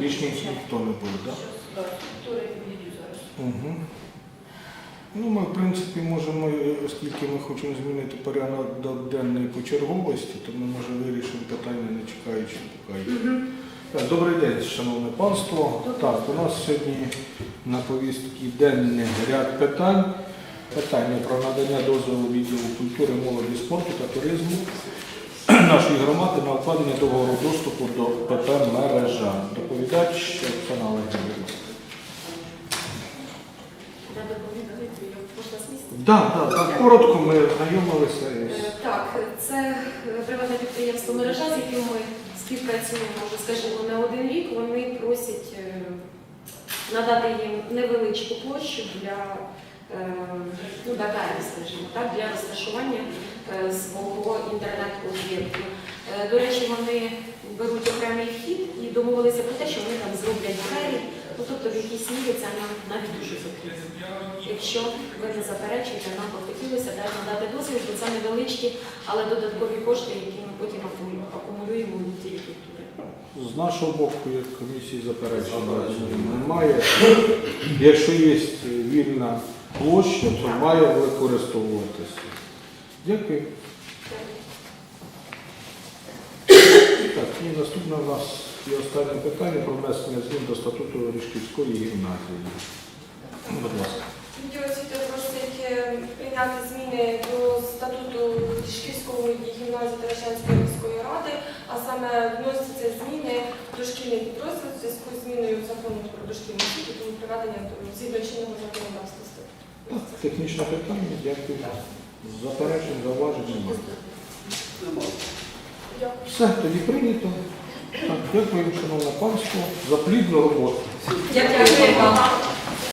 Більш ні- ніхто не був, так? Угу. Ну, ми, в принципі, можемо, е, оскільки ми хочемо змінити порядок до денної по черговості, то ми може вирішимо питання, не чекаючи їх. Так, Добрий день, шановне панство. Так, у нас сьогодні на повістці денний ряд питань. Питання про надання дозволу відділу культури, молоді, спорту та туризму нашої громади на укладення договору доступу до ПП мережа. Доповідач Оксана Олегівна. Так, так, так, коротко ми знайомилися Е, із. Так, це е, приватне підприємство мережа, з яким ми співпрацюємо, вже скажімо, не один рік. Вони просять е, надати їм невеличку площу для ну, батарій, скажімо так, для розташування е, свого інтернет-об'єкту. Е, До речі, вони беруть окремий вхід і домовилися про те, що вони там зроблять двері, ну, тобто в якійсь мірі це нам навіть дуже потрібно. Якщо ви не заперечуєте, нам хотілося дати надати дозвіл, бо це невеличкі, але додаткові кошти, які ми потім акумулюємо у відділі культури. З нашого боку, як комісії заперечень немає. Якщо є вільна площа, має використовуватися. Дякую. Так, і наступне у нас є останнє питання про внесення змін до статуту Рішківської гімназії. Будь ласка. Відділ освіти просить прийняти зміни до статуту Шкільської гімназії Таращанської міської ради, а саме вносяться зміни до шкільних підрозділів в зв'язку з зміною закону про дошкільну освіту, тому приведення згідно чинного законодавства. Технічне питання, дякую. Заперечень, зауважень немає. Все, тоді прийнято. Так, дякую, шановне панство, за плідну роботу. Дякую.